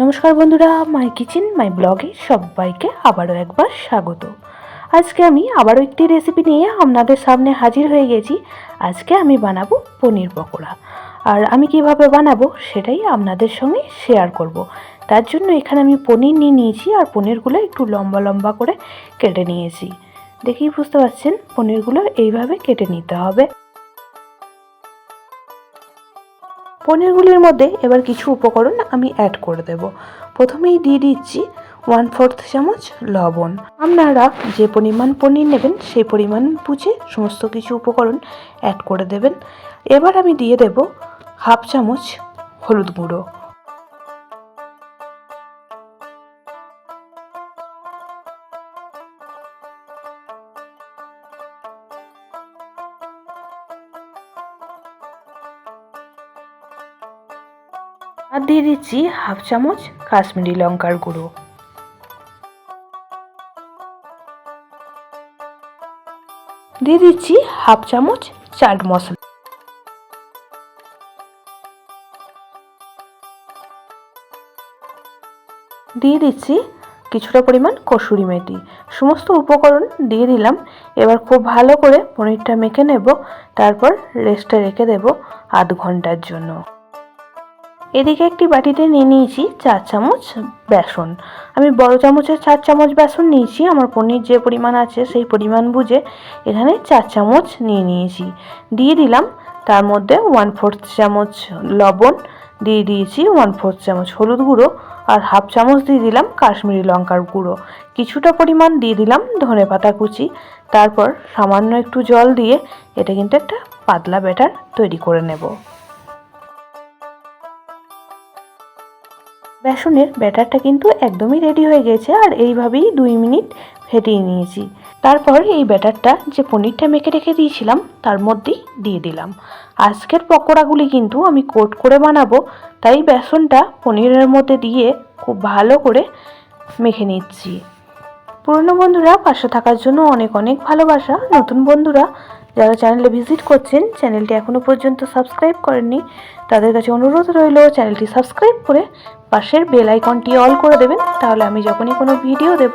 নমস্কার বন্ধুরা মাই কিচেন মাই ব্লগে সবাইকে আবারও একবার স্বাগত। আজকে আমি আবারও একটি রেসিপি নিয়ে আপনাদের সামনে হাজির হয়ে গেছি। আজকে আমি বানাবো পনির পকোড়া। আর আমি কীভাবে বানাবো সেটাই আপনাদের সঙ্গে শেয়ার করব। তার জন্য এখানে আমি পনির নিয়ে নিয়েছি আর পনিরগুলো একটু লম্বা লম্বা করে কেটে নিয়েছি। দেখেই বুঝতে পারছেন, পনিরগুলো এইভাবে কেটে নিতে হবে। পনিরগুলির মধ্যে এবার কিছু উপকরণ আমি অ্যাড করে দেব। প্রথমেই দিয়ে দিচ্ছি ওয়ান ফোর্থ চামচ লবণ। আপনারা যে পরিমাণ পনির নেবেন, সেই পরিমাণ বুঝে সমস্ত কিছু উপকরণ অ্যাড করে দেবেন। এবার আমি দিয়ে দেব হাফ চামচ হলুদ গুঁড়ো। আর দিয়ে দিচ্ছি হাফ চামচ কাশ্মীরি লঙ্কার গুঁড়ো। দিয়ে দিচ্ছি হাফ চামচ চাট মশলা। দিয়ে দিচ্ছি কিছুটা পরিমাণ কসুরি মেথি। সমস্ত উপকরণ দিয়ে দিলাম। এবার খুব ভালো করে পনিরটা মেখে নেব। তারপর রেস্টে রেখে দেব আধ ঘণ্টার জন্য। এদিকে একটি বাটিতে নিয়ে নিয়েছি চার চামচ বেসন। আমি বড় চামচের চার চামচ বেসন নিয়েছি, আমার পনির যে পরিমাণ আছে সেই পরিমাণ বুঝে এখানে চার চামচ নিয়ে নিয়েছি। দিয়ে দিলাম, তার মধ্যে ওয়ান ফোর্থ চামচ লবণ, দিয়ে দিয়েছি ওয়ান ফোর্থ চামচ হলুদ গুঁড়ো আর হাফ চামচ দিয়ে দিলাম কাশ্মীরি লঙ্কার গুঁড়ো। কিছুটা পরিমাণ দিয়ে দিলাম ধনে পাতা কুচি, তারপর সামান্য একটু জল দিয়ে এটা কিন্তু একটা পাতলা ব্যাটার তৈরি করে নেব। বেসনের ব্যাটারটা কিন্তু একদমই রেডি হয়ে গেছে আর এইভাবেই দুই মিনিট ফেটিয়ে নিয়েছি। তারপর এই ব্যাটারটা যে পনিরটা মেখে রেখে দিয়েছিলাম, তার মধ্যেই দিয়ে দিলাম। আজকের পকোড়াগুলি কিন্তু আমি কোট করে বানাবো, তাই বেসনটা পনিরের মধ্যে দিয়ে খুব ভালো করে মেখে নিচ্ছি। পুরনো বন্ধুরা, পাশে থাকার জন্য অনেক অনেক ভালোবাসা। নতুন বন্ধুরা যারা চ্যানেলে ভিজিট করছেন চ্যানেলটি এখনও পর্যন্ত সাবস্ক্রাইব করেননি, তাদের কাছে অনুরোধ রইল চ্যানেলটি সাবস্ক্রাইব করে পাশের বেল আইকনটি অল করে দেবেন, তাহলে আমি যখনই কোনো ভিডিও দেব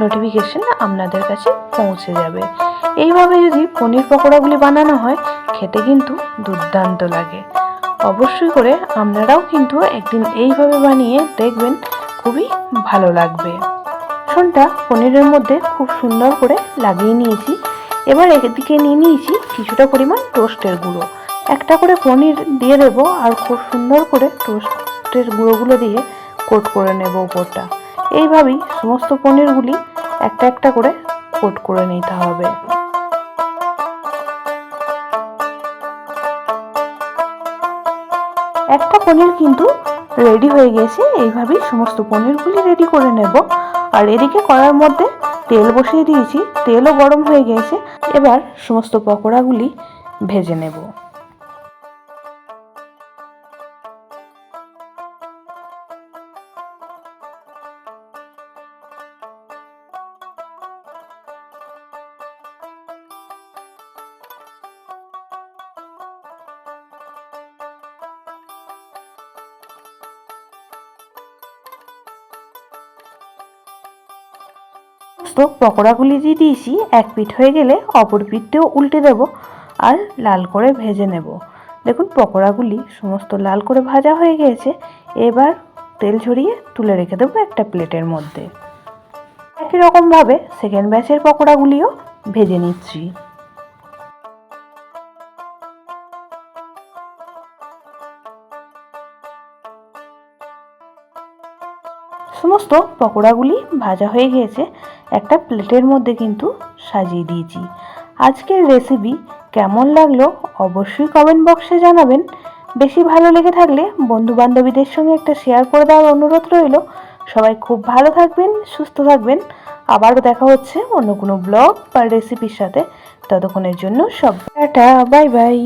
নোটিফিকেশন আপনাদের কাছে পৌঁছে যাবে। এইভাবে যদি পনির পকোড়াগুলি বানানো হয়, খেতে কিন্তু দুর্দান্ত লাগে। অবশ্যই করে আপনারাও কিন্তু একদিন এইভাবে বানিয়ে দেখবেন, খুবই ভালো লাগবে। বেসনটা পনিরের মধ্যে খুব সুন্দর করে লাগিয়ে নিয়েছি। এবার এদিকে নিয়ে নিয়েছি কিছুটা পরিমাণ টোস্টের গুঁড়ো। একটা করে পনির দিয়ে দেবো আর খুব সুন্দর করে টোস্টের গুঁড়োগুলো দিয়ে কোট করে নেব উপরটা। এইভাবেই সমস্ত পনিরগুলি একটা একটা করে কোট করে নিতে হবে। একটা পনির কিন্তু রেডি হয়ে গেছে, এইভাবেই সমস্ত পনিরগুলি রেডি করে নেব। আর এদিকে কড়ার মধ্যে তেল বসিয়ে দিয়েছি। তেলও গরম হয়ে গেছে এবার সমস্ত পকোড়াগুলি ভেজে নেব। তো পকোড়াগুলি দিয়ে দিয়েছি, এক পিঠ হয়ে গেলে অপর পিঠটিও উল্টে দেব আর লাল করে ভেজে নেব। দেখুন পকোড়াগুলি সমস্ত লাল করে ভাজা হয়ে গিয়েছে এবার তেল ঝরিয়ে তুলে রেখে দেবো একটা প্লেটের মধ্যে। একই রকমভাবে সেকেন্ড ব্যাচের পকোড়াগুলিও ভেজে নিচ্ছি। সমস্ত পকোড়াগুলি ভাজা হয়ে গিয়েছে, একটা প্লেটের মধ্যে কিন্তু সাজিয়ে দিয়েছি। আজকের রেসিপি কেমন লাগল অবশ্যই কমেন্ট বক্সে জানাবেন। বেশি ভালো লেগে থাকলে বন্ধু বান্ধবীদের সঙ্গে একটা শেয়ার করে দেওয়ার অনুরোধ রইল। সবাই খুব ভালো থাকবেন, সুস্থ থাকবেন। আবারও দেখা হচ্ছে অন্য কোনো ব্লগ বা রেসিপির সাথে। ততক্ষণের জন্য সব টাটা বাই বাই